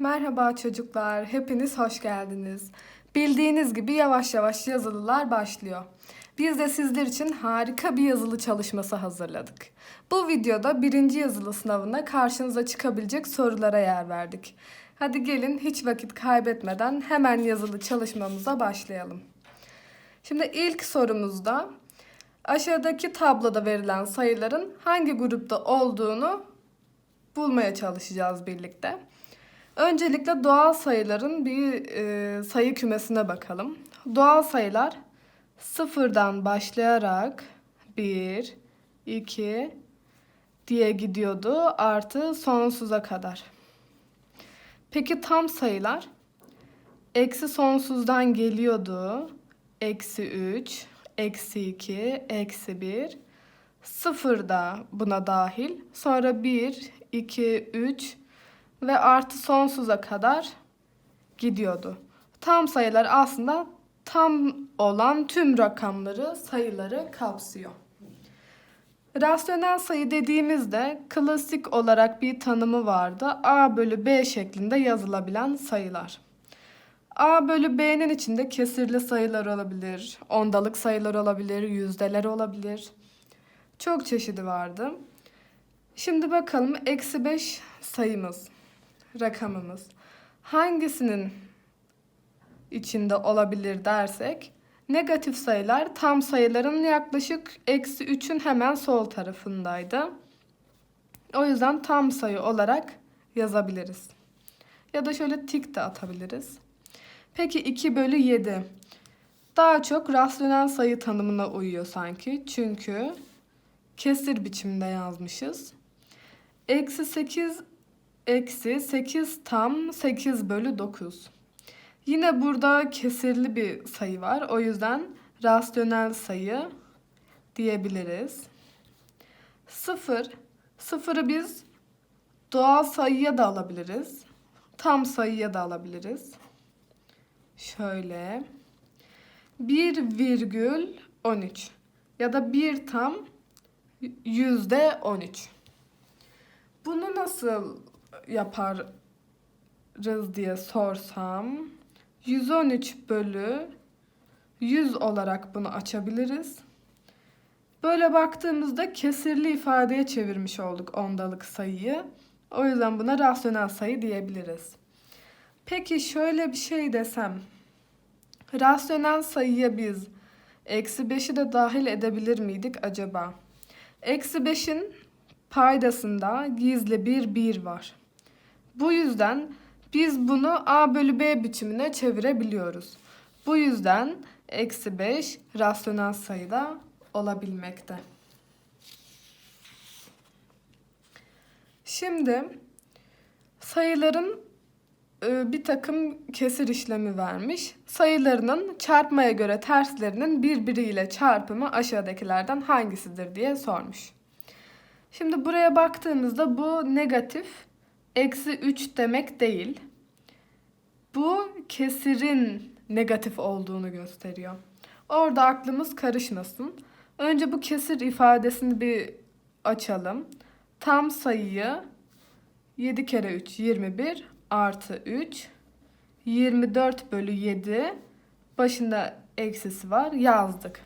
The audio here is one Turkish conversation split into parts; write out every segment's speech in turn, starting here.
Merhaba çocuklar, hepiniz hoş geldiniz. Bildiğiniz gibi yavaş yavaş yazılılar başlıyor. Biz de sizler için harika bir yazılı çalışması hazırladık. Bu videoda birinci yazılı sınavına karşınıza çıkabilecek sorulara yer verdik. Hadi gelin hiç vakit kaybetmeden hemen yazılı çalışmamıza başlayalım. Şimdi ilk sorumuzda aşağıdaki tabloda verilen sayıların hangi grupta olduğunu bulmaya çalışacağız birlikte. Öncelikle doğal sayıların bir e, sayı kümesine bakalım. Doğal sayılar sıfırdan başlayarak 1, 2 diye gidiyordu artı sonsuza kadar. Peki tam sayılar? Eksi sonsuzdan geliyordu. Eksi 3, eksi 2, eksi 1. Sıfır da buna dahil. Sonra 1, 2, 3 ve artı sonsuza kadar gidiyordu. Tam sayılar aslında tam olan tüm rakamları, sayıları kapsıyor. Rasyonel sayı dediğimizde klasik olarak bir tanımı vardı. A bölü B şeklinde yazılabilen sayılar. A bölü B'nin içinde kesirli sayılar olabilir, ondalık sayılar olabilir, yüzdeler olabilir. Çok çeşidi vardı. Şimdi bakalım eksi 5 sayımız, rakamımız. Hangisinin içinde olabilir dersek negatif sayılar tam sayıların yaklaşık eksi 3'ün hemen sol tarafındaydı. O yüzden tam sayı olarak yazabiliriz. Ya da şöyle tik de atabiliriz. Peki 2 bölü 7. Daha çok rasyonel sayı tanımına uyuyor sanki. Çünkü kesir biçimde yazmışız. Eksi 8 eksi 8 tam 8 bölü 9. Yine burada kesirli bir sayı var. O yüzden rasyonel sayı diyebiliriz. 0. Sıfırı biz doğal sayıya da alabiliriz. Tam sayıya da alabiliriz. Şöyle. 1,13 ya da 1 tam yüzde 13. Bunu nasıl yaparız diye sorsam 113 bölü 100 olarak bunu açabiliriz. Böyle baktığımızda kesirli ifadeye çevirmiş olduk ondalık sayıyı. O yüzden buna rasyonel sayı diyebiliriz. Peki şöyle bir şey desem. Rasyonel sayıya biz eksi 5'i de dahil edebilir miydik acaba? Eksi 5'in paydasında gizli bir 1 var. Bu yüzden biz bunu a bölü b biçimine çevirebiliyoruz. Bu yüzden eksi 5 rasyonel sayıda olabilmekte. Şimdi sayıların e, bir takım kesir işlemi vermiş. Sayılarının çarpmaya göre terslerinin birbiriyle çarpımı aşağıdakilerden hangisidir diye sormuş. Şimdi buraya baktığımızda bu negatif eksi 3 demek değil. Bu kesirin negatif olduğunu gösteriyor. Orada aklımız karışmasın. Önce bu kesir ifadesini bir açalım. Tam sayıyı 7 kere 3 21 artı 3 24 bölü 7 başında eksisi var yazdık.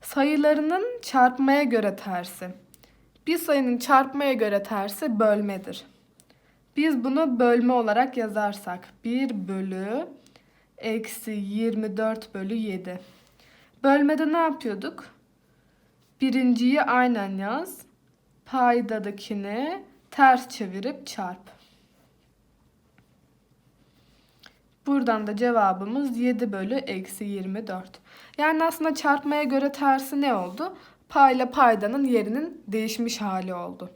Sayılarının çarpmaya göre tersi. Bir sayının çarpmaya göre tersi bölmedir. Biz bunu bölme olarak yazarsak 1 bölü eksi 24 bölü 7. Bölmede ne yapıyorduk? Birinciyi aynen yaz. Paydadakini ters çevirip çarp. Buradan da cevabımız 7 bölü eksi 24. Yani aslında çarpmaya göre tersi ne oldu? Payla paydanın yerinin değişmiş hali oldu.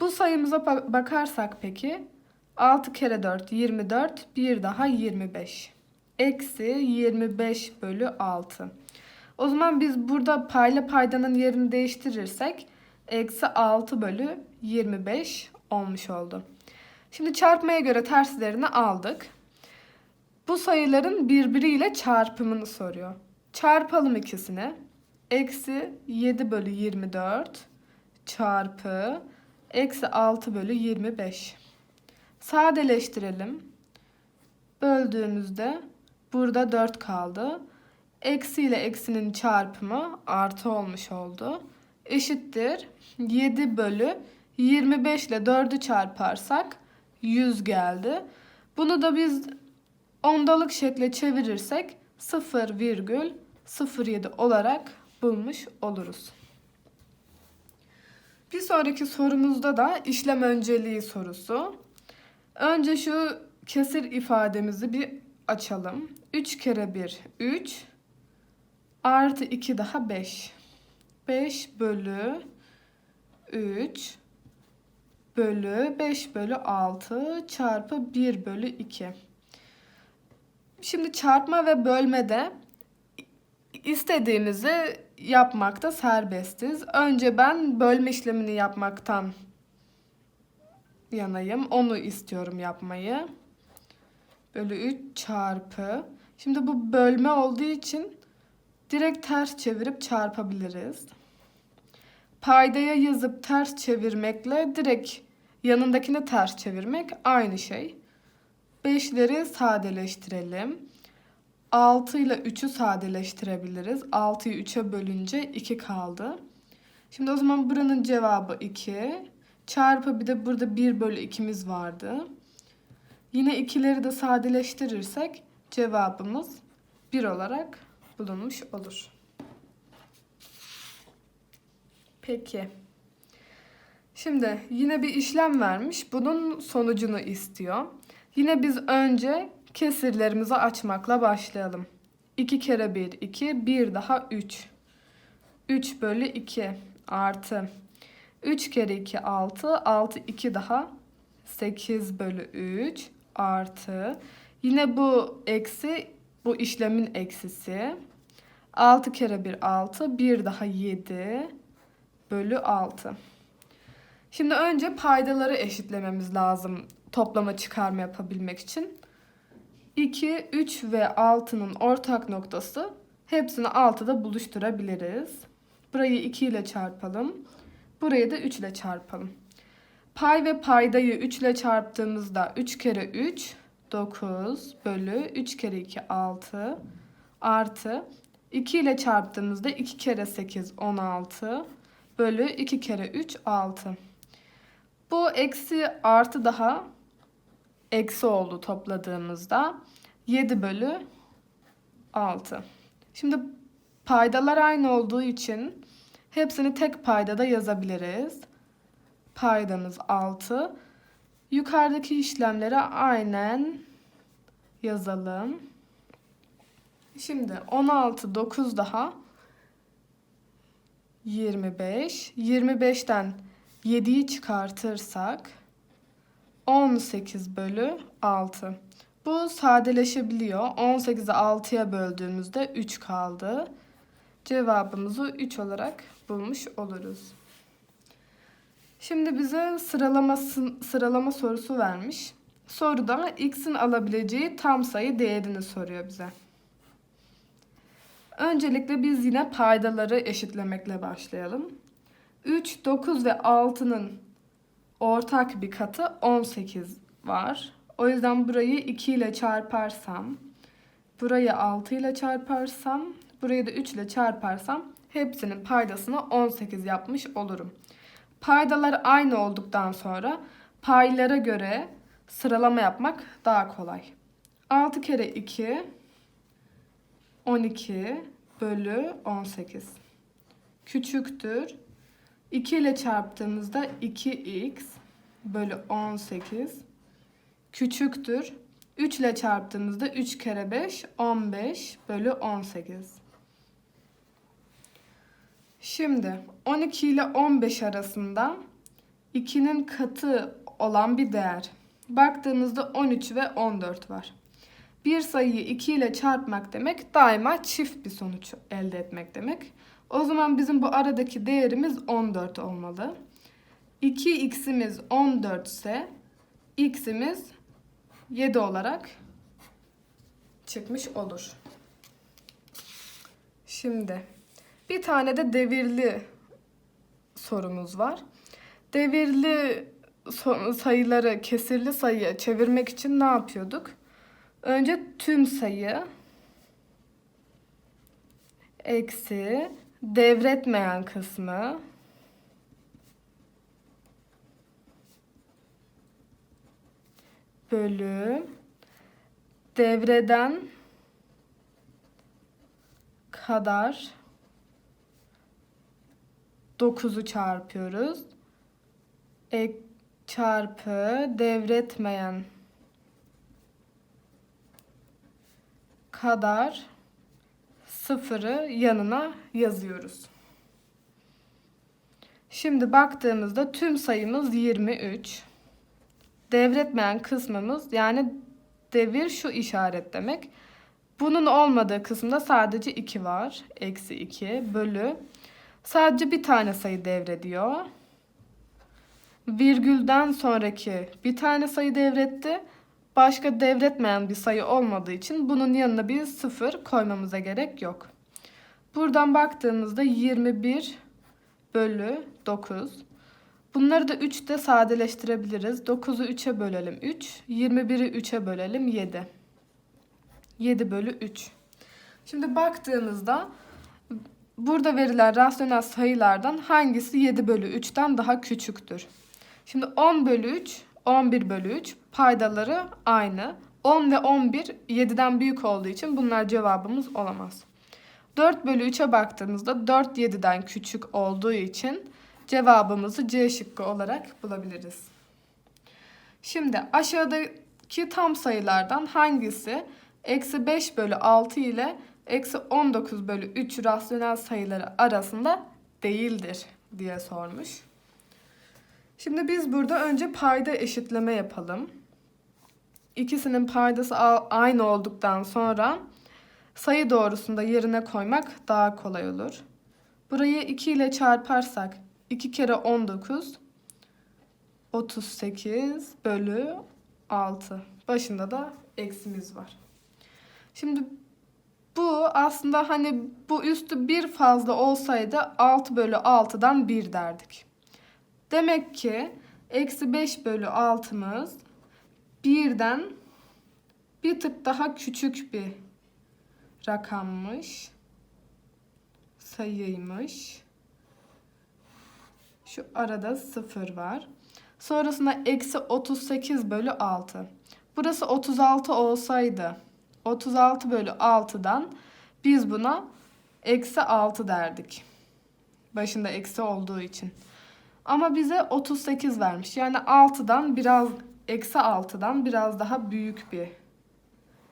Bu sayımıza bakarsak peki 6 kere 4 24 bir daha 25. Eksi 25 bölü 6. O zaman biz burada payla paydanın yerini değiştirirsek eksi 6 bölü 25 olmuş oldu. Şimdi çarpmaya göre terslerini aldık. Bu sayıların birbiriyle çarpımını soruyor. Çarpalım ikisini. Eksi 7 bölü 24 çarpı eksi 6 bölü 25. Sadeleştirelim. Böldüğümüzde burada 4 kaldı. Eksi ile eksinin çarpımı artı olmuş oldu. Eşittir 7 bölü 25 ile 4'ü çarparsak 100 geldi. Bunu da biz ondalık şekle çevirirsek 0,07 olarak bulmuş oluruz. Bir sonraki sorumuzda da işlem önceliği sorusu. Önce şu kesir ifademizi bir açalım. 3 kere 1 3 artı 2 daha 5. 5 bölü 3 bölü 5 bölü 6 çarpı 1 bölü 2. Şimdi çarpma ve bölmede istediğimizi yapmakta serbestiz. Önce ben bölme işlemini yapmaktan yanayım. Onu istiyorum yapmayı. Bölü 3 çarpı. Şimdi bu bölme olduğu için direkt ters çevirip çarpabiliriz. Paydaya yazıp ters çevirmekle direkt yanındakini ters çevirmek aynı şey. 5'leri sadeleştirelim. 6 ile 3'ü sadeleştirebiliriz. 6'yı 3'e bölünce 2 kaldı. Şimdi o zaman buranın cevabı 2. Çarpı bir de burada 1 bölü 2'miz vardı. Yine ikileri de sadeleştirirsek cevabımız 1 olarak bulunmuş olur. Peki. Şimdi yine bir işlem vermiş. Bunun sonucunu istiyor. Yine biz önce kesirlerimizi açmakla başlayalım. 2 kere 1 2 1 daha 3. 3 bölü 2 artı 3 kere 2 6 6 2 daha 8 bölü 3 artı yine bu eksi bu işlemin eksisi 6 kere 1 6 1 daha 7 bölü 6. Şimdi önce paydaları eşitlememiz lazım toplama çıkarma yapabilmek için. 2, 3 ve 6'nın ortak noktası hepsini 6'da buluşturabiliriz. Burayı 2 ile çarpalım. Burayı da 3 ile çarpalım. Pay ve paydayı 3 ile çarptığımızda 3 kere 3 9 bölü 3 kere 2 6 artı 2 ile çarptığımızda 2 kere 8 16 bölü 2 kere 3 6. Bu eksi artı daha eksi oldu topladığımızda 7 bölü 6. Şimdi paydalar aynı olduğu için hepsini tek paydada yazabiliriz. Paydamız 6. Yukarıdaki işlemleri aynen yazalım. Şimdi 16 9 daha 25. 25'ten 7'yi çıkartırsak 18 bölü 6. Bu sadeleşebiliyor. 18'i 6'ya böldüğümüzde 3 kaldı. Cevabımızı 3 olarak bulmuş oluruz. Şimdi bize sıralama, sıralama sorusu vermiş. Soruda x'in alabileceği tam sayı değerini soruyor bize. Öncelikle biz yine paydaları eşitlemekle başlayalım. 3, 9 ve 6'nın ortak bir katı 18 var. O yüzden burayı 2 ile çarparsam, burayı 6 ile çarparsam, burayı da 3 ile çarparsam hepsinin paydasını 18 yapmış olurum. Paydalar aynı olduktan sonra paylara göre sıralama yapmak daha kolay. 6 kere 2 12 bölü 18 küçüktür 2 ile çarptığımızda 2x bölü 18 küçüktür. 3 ile çarptığımızda 3 kere 5 15 bölü 18. Şimdi 12 ile 15 arasında 2'nin katı olan bir değer. Baktığımızda 13 ve 14 var. Bir sayıyı 2 ile çarpmak demek daima çift bir sonuç elde etmek demek. O zaman bizim bu aradaki değerimiz 14 olmalı. 2x'imiz 14 ise x'imiz 7 olarak çıkmış olur. Şimdi bir tane de devirli sorumuz var. Devirli sayıları kesirli sayıya çevirmek için ne yapıyorduk? Önce tüm sayı eksi devretmeyen kısmı bölü devreden kadar 9'u çarpıyoruz. Ek çarpı devretmeyen kadar sıfırı yanına yazıyoruz. Şimdi baktığımızda tüm sayımız 23. Devretmeyen kısmımız yani devir şu işaret demek. Bunun olmadığı kısımda sadece 2 var. Eksi 2 bölü. Sadece bir tane sayı devrediyor. Virgülden sonraki bir tane sayı devretti. Başka devretmeyen bir sayı olmadığı için bunun yanına bir sıfır koymamıza gerek yok. Buradan baktığımızda 21 bölü 9. Bunları da 3'te sadeleştirebiliriz. 9'u 3'e bölelim 3. 21'i 3'e bölelim 7. 7 bölü 3. Şimdi baktığımızda burada verilen rasyonel sayılardan hangisi 7 bölü 3'ten daha küçüktür? Şimdi 10 bölü 3, 11 bölü 3 paydaları aynı. 10 ve 11 7'den büyük olduğu için bunlar cevabımız olamaz. 4 bölü 3'e baktığımızda 4 7'den küçük olduğu için cevabımızı C şıkkı olarak bulabiliriz. Şimdi aşağıdaki tam sayılardan hangisi eksi 5 bölü 6 ile eksi 19 bölü 3 rasyonel sayıları arasında değildir diye sormuş. Şimdi biz burada önce payda eşitleme yapalım. İkisinin paydası aynı olduktan sonra sayı doğrusunda yerine koymak daha kolay olur. Burayı 2 ile çarparsak 2 kere 19 38 bölü 6. Başında da eksimiz var. Şimdi bu aslında hani bu üstü bir fazla olsaydı 6 bölü 6'dan 1 derdik. Demek ki eksi 5 bölü 6'mız birden bir tık daha küçük bir rakammış. Sayıymış. Şu arada 0 var. Sonrasında eksi 38 bölü 6. Burası 36 olsaydı 36 bölü 6'dan biz buna eksi 6 derdik. Başında eksi olduğu için. Ama bize 38 vermiş. Yani 6'dan biraz eksi 6'dan biraz daha büyük bir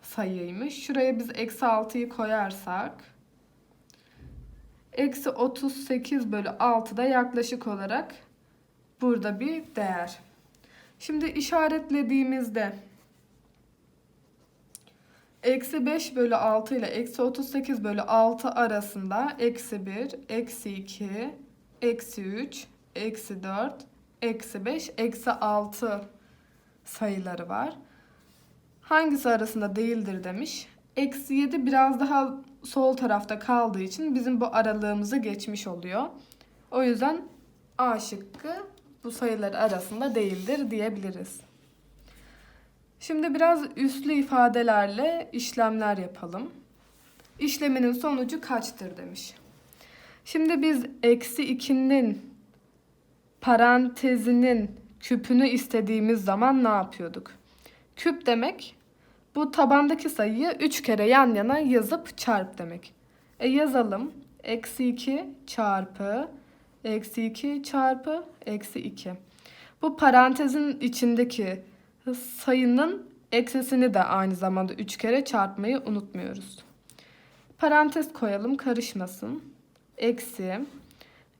sayıymış. Şuraya biz eksi 6'yı koyarsak eksi 38 bölü 6 da yaklaşık olarak burada bir değer. Şimdi işaretlediğimizde eksi 5 bölü 6 ile eksi 38 bölü 6 arasında eksi 1, eksi 2, eksi 3, eksi 4, eksi 5, eksi 6 sayıları var. Hangisi arasında değildir demiş. Eksi 7 biraz daha sol tarafta kaldığı için bizim bu aralığımızı geçmiş oluyor. O yüzden A şıkkı bu sayılar arasında değildir diyebiliriz. Şimdi biraz üslü ifadelerle işlemler yapalım. İşleminin sonucu kaçtır demiş. Şimdi biz eksi 2'nin parantezinin küpünü istediğimiz zaman ne yapıyorduk? Küp demek bu tabandaki sayıyı 3 kere yan yana yazıp çarp demek. E yazalım. Eksi 2 çarpı eksi 2 çarpı eksi 2. Bu parantezin içindeki sayının eksisini de aynı zamanda 3 kere çarpmayı unutmuyoruz. Parantez koyalım karışmasın. Eksi.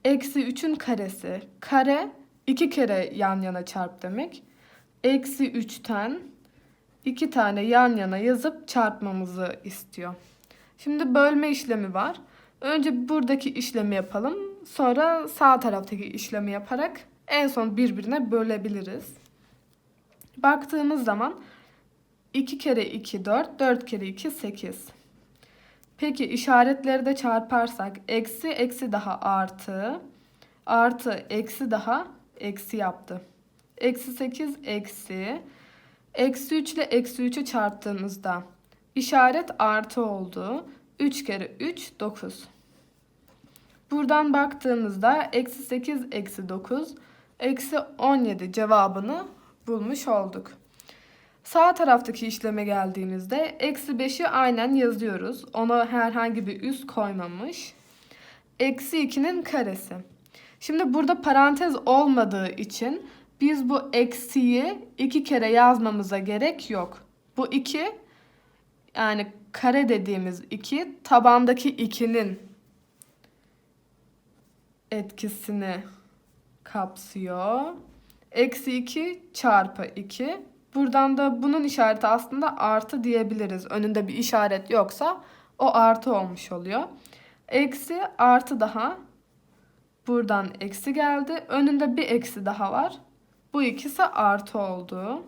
Eksi 3'ün karesi. Kare 2 kere yan yana çarp demek. Eksi 3'ten 2 tane yan yana yazıp çarpmamızı istiyor. Şimdi bölme işlemi var. Önce buradaki işlemi yapalım. Sonra sağ taraftaki işlemi yaparak en son birbirine bölebiliriz. Baktığımız zaman 2 kere 2 4, 4 kere 2 8. Peki işaretleri de çarparsak eksi eksi daha artı, artı eksi daha eksi yaptı. Eksi 8 eksi. Eksi 3 ile eksi 3'ü çarptığımızda işaret artı oldu. 3 kere 3 9. Buradan baktığımızda eksi 8 eksi 9 eksi 17 cevabını bulmuş olduk. Sağ taraftaki işleme geldiğimizde eksi 5'i aynen yazıyoruz. Ona herhangi bir üst koymamış. Eksi 2'nin karesi. Şimdi burada parantez olmadığı için biz bu eksiyi iki kere yazmamıza gerek yok. Bu 2 yani kare dediğimiz 2 tabandaki 2'nin etkisini kapsıyor. Eksi 2 çarpı 2. Buradan da bunun işareti aslında artı diyebiliriz. Önünde bir işaret yoksa o artı olmuş oluyor. Eksi artı daha. Buradan eksi geldi. Önünde bir eksi daha var. Bu ikisi artı oldu.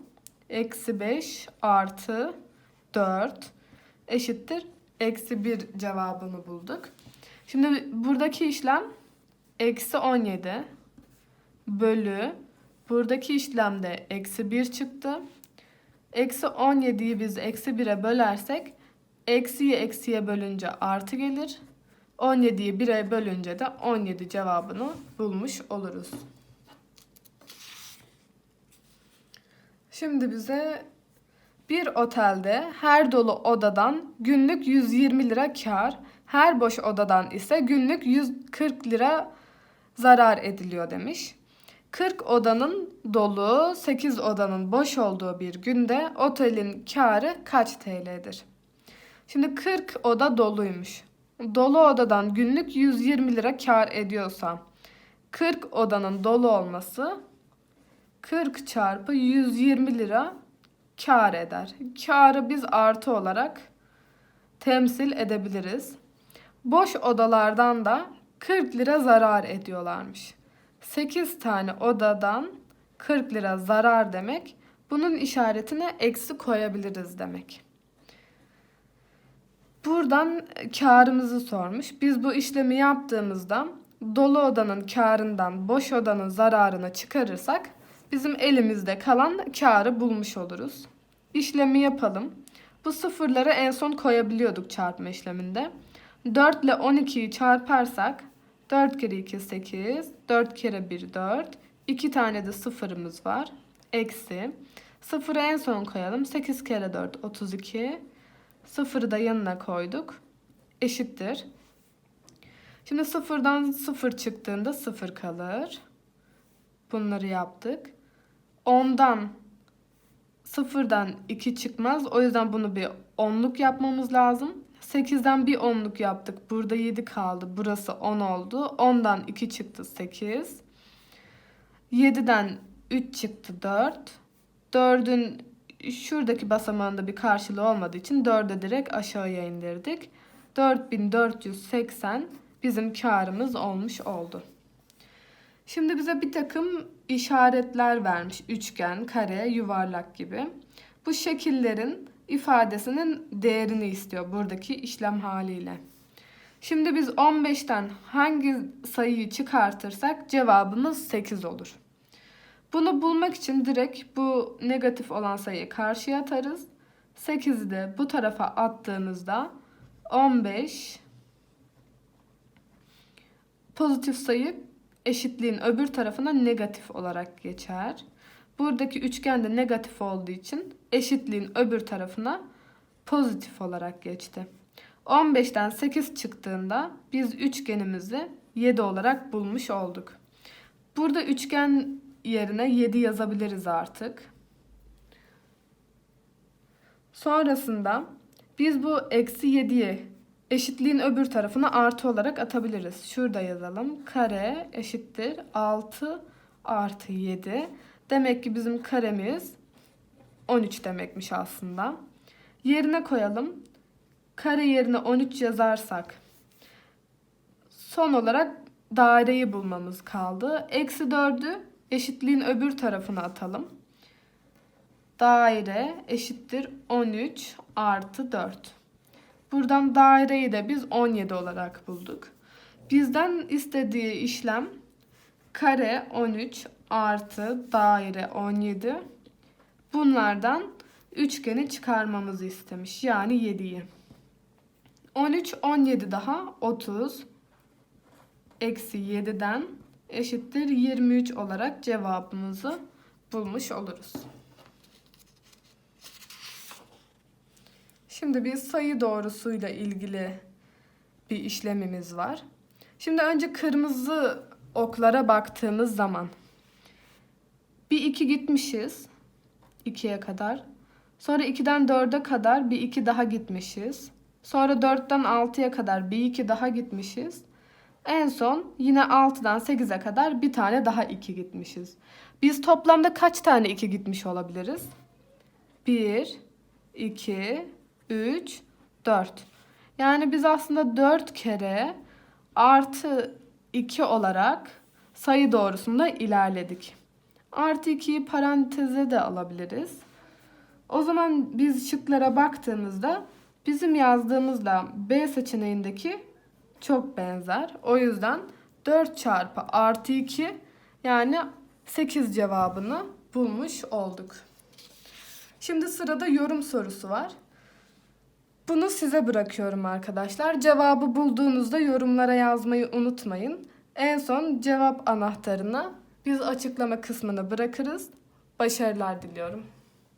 Eksi 5 artı 4 eşittir. Eksi 1 cevabını bulduk. Şimdi buradaki işlem eksi 17 bölü buradaki işlemde eksi 1 çıktı. Eksi 17'yi biz eksi 1'e bölersek eksiyi eksiye bölünce artı gelir. 17'yi 1'e bölünce de 17 cevabını bulmuş oluruz. Şimdi bize bir otelde her dolu odadan günlük 120 lira kar, her boş odadan ise günlük 140 lira zarar ediliyor demiş. 40 odanın dolu, 8 odanın boş olduğu bir günde otelin karı kaç TL'dir? Şimdi 40 oda doluymuş. Dolu odadan günlük 120 lira kar ediyorsa 40 odanın dolu olması 40 çarpı 120 lira kar eder. Karı biz artı olarak temsil edebiliriz. Boş odalardan da 40 lira zarar ediyorlarmış. 8 tane odadan 40 lira zarar demek. Bunun işaretine eksi koyabiliriz demek. Buradan karımızı sormuş. Biz bu işlemi yaptığımızda dolu odanın karından boş odanın zararını çıkarırsak bizim elimizde kalan karı bulmuş oluruz. İşlemi yapalım. Bu sıfırları en son koyabiliyorduk çarpma işleminde. 4 ile 12'yi çarparsak 4 kere 2 8, 4 kere 1 4, 2 tane de sıfırımız var. Eksi. Sıfırı en son koyalım. 8 kere 4 32. Sıfırı da yanına koyduk. Eşittir. Şimdi sıfırdan sıfır çıktığında sıfır kalır. Bunları yaptık. 10'dan sıfırdan 2 çıkmaz. O yüzden bunu bir onluk yapmamız lazım. 8'den bir onluk yaptık. Burada 7 kaldı. Burası 10 oldu. 10'dan 2 çıktı 8. 7'den 3 çıktı 4. 4'ün şuradaki basamağında bir karşılığı olmadığı için 4'e direkt aşağıya indirdik. 4480 bizim karımız olmuş oldu. Şimdi bize bir takım işaretler vermiş. Üçgen, kare, yuvarlak gibi. Bu şekillerin ifadesinin değerini istiyor buradaki işlem haliyle. Şimdi biz 15'ten hangi sayıyı çıkartırsak cevabımız 8 olur. Bunu bulmak için direkt bu negatif olan sayıyı karşıya atarız. 8'i de bu tarafa attığımızda 15 pozitif sayı eşitliğin öbür tarafına negatif olarak geçer. Buradaki üçgen de negatif olduğu için eşitliğin öbür tarafına pozitif olarak geçti. 15'ten 8 çıktığında biz üçgenimizi 7 olarak bulmuş olduk. Burada üçgen yerine 7 yazabiliriz artık. Sonrasında biz bu eksi 7'yi eşitliğin öbür tarafına artı olarak atabiliriz. Şurada yazalım. Kare eşittir 6 artı 7. Demek ki bizim karemiz 13 demekmiş aslında. Yerine koyalım. Kare yerine 13 yazarsak son olarak daireyi bulmamız kaldı. Eksi 4'ü eşitliğin öbür tarafına atalım. Daire eşittir 13 artı 4. Buradan daireyi de biz 17 olarak bulduk. Bizden istediği işlem kare 13 artı daire 17. Bunlardan üçgeni çıkarmamızı istemiş. Yani 7'yi. 13, 17 daha 30. Eksi 7'den eşittir 23 olarak cevabımızı bulmuş oluruz. Şimdi bir sayı doğrusuyla ilgili bir işlemimiz var. Şimdi önce kırmızı oklara baktığımız zaman bir 2 gitmişiz 2'ye kadar. Sonra 2'den 4'e kadar bir 2 daha gitmişiz. Sonra 4'ten 6'ya kadar bir 2 daha gitmişiz. En son yine 6'dan 8'e kadar bir tane daha 2 gitmişiz. Biz toplamda kaç tane 2 gitmiş olabiliriz? 1, 2, 3, 4. Yani biz aslında 4 kere artı 2 olarak sayı doğrusunda ilerledik. Artı 2'yi paranteze de alabiliriz. O zaman biz şıklara baktığımızda bizim yazdığımızla B seçeneğindeki çok benzer. O yüzden 4 çarpı artı 2 yani 8 cevabını bulmuş olduk. Şimdi sırada yorum sorusu var. Bunu size bırakıyorum arkadaşlar. Cevabı bulduğunuzda yorumlara yazmayı unutmayın. En son cevap anahtarına biz açıklama kısmına bırakırız. Başarılar diliyorum.